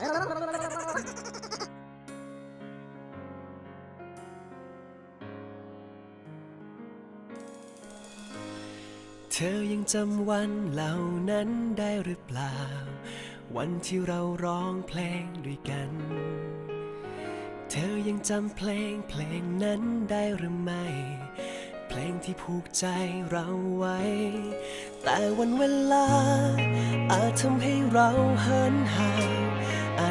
เธอยังจำวันเหล่านั้นได้หรือเปล่า วันที่เราร้องเพลงด้วยกัน เธอยังจำเพลงเพลงนั้นได้หรือไม่ เพลงที่ผูกใจเราไว้ แต่วันเวลาอาจทำให้เราเหินห่าง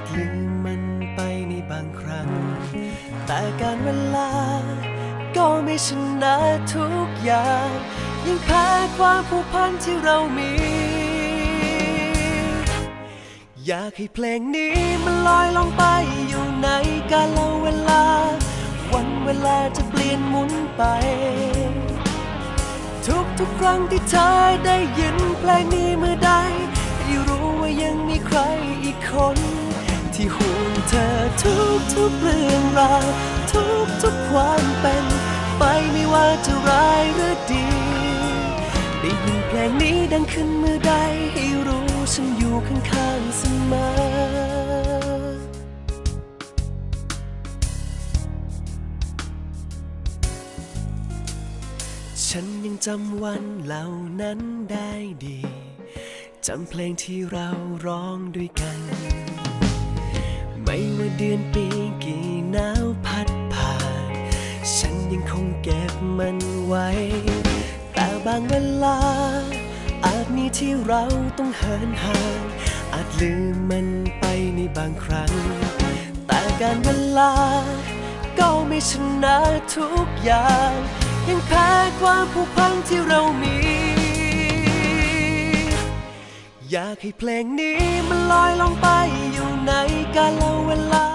จลืมมันไปในบางครั้ง แต่การเวลา ก็ไม่ชนะทุกอย่างยังแพ้ความผูกพันที่เรามี อยากให้เพลงนี้มันลอยลงไปอยู่ในกาลเวลา วันเวลาจะเปลี่ยนหมุนไป ทุกทุกครั้งที่เธอได้ยินเพลงนี้เมื่อใดให้รู้ว่ายังมีใครอีกคน ที่ห่วงเธอทุกทุกเรื่องราวทุกทุกความเป็นไปไม่ว่าจะร้ายหรือดีได้ยินเพลงนี้ดังขึ้นเมื่อใดให้รู้ฉันอยู่ข้างๆเสมอฉันยังจำวันเหล่านั้นได้ดี จำเพลงที่เราร้องด้วยกัน เดือนปีกี่หนาวพัดผ่าน ฉันยังคงเก็บมันไว้ แต่บางเวลา อาจมีที่เราต้องเหินห่าง อาจลืมมันไปในบางครั้ง แต่การเวลา ก็ไม่ชนะทุกอย่าง ยังแพ้ความผูกพันที่เรามีอยากให้เพลงนี้มันลอยลงไปอยู่ในกาลเวลา